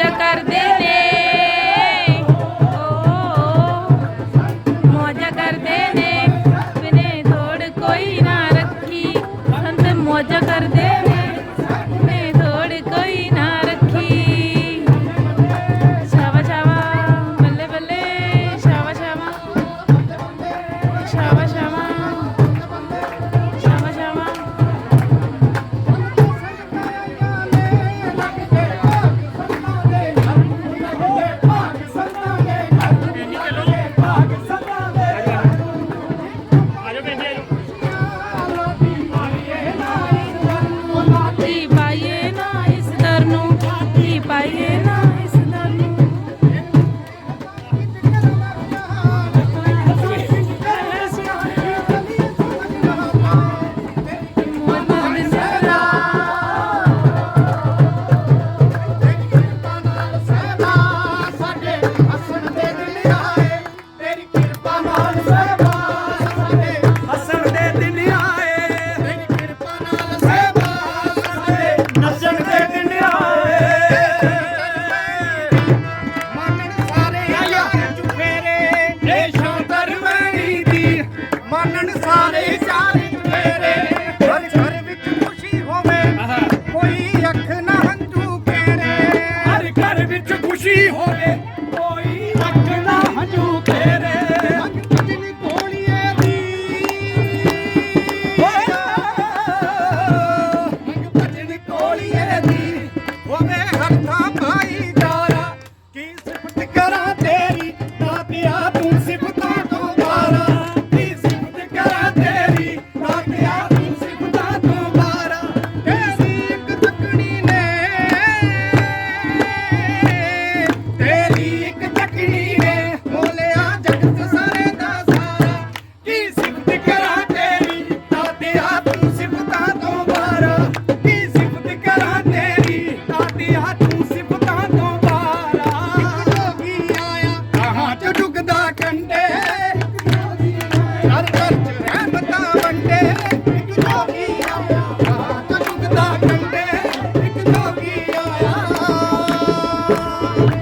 ਮੌਜਾਂ ਕਰਦੇ ਨੇ। ਓ, ਮੌਜਾਂ ਕਰਦੇ ਨੇ। ਬਿਨੇ ਥੋੜ ਕੋਈ ਨਾ ਰੱਖੀ। ਸੰਤ ਮੌਜਾਂ ਕਰਦੇ খুশি হলে ওই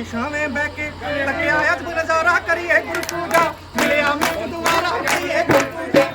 ਦੀ ਬਹਿ ਕੇ ਤੱਕਿਆ ਅਦਬ ਨਜ਼ਾਰਾ ਕਰੀਏ ਗੁਰੂ ਪੂਜਾ। ਮਿਲਿਆ ਮੈਨੂੰ ਦੁਆਰਾ, ਕਰੀਏ ਗੁਰੂ ਪੂਜਾ।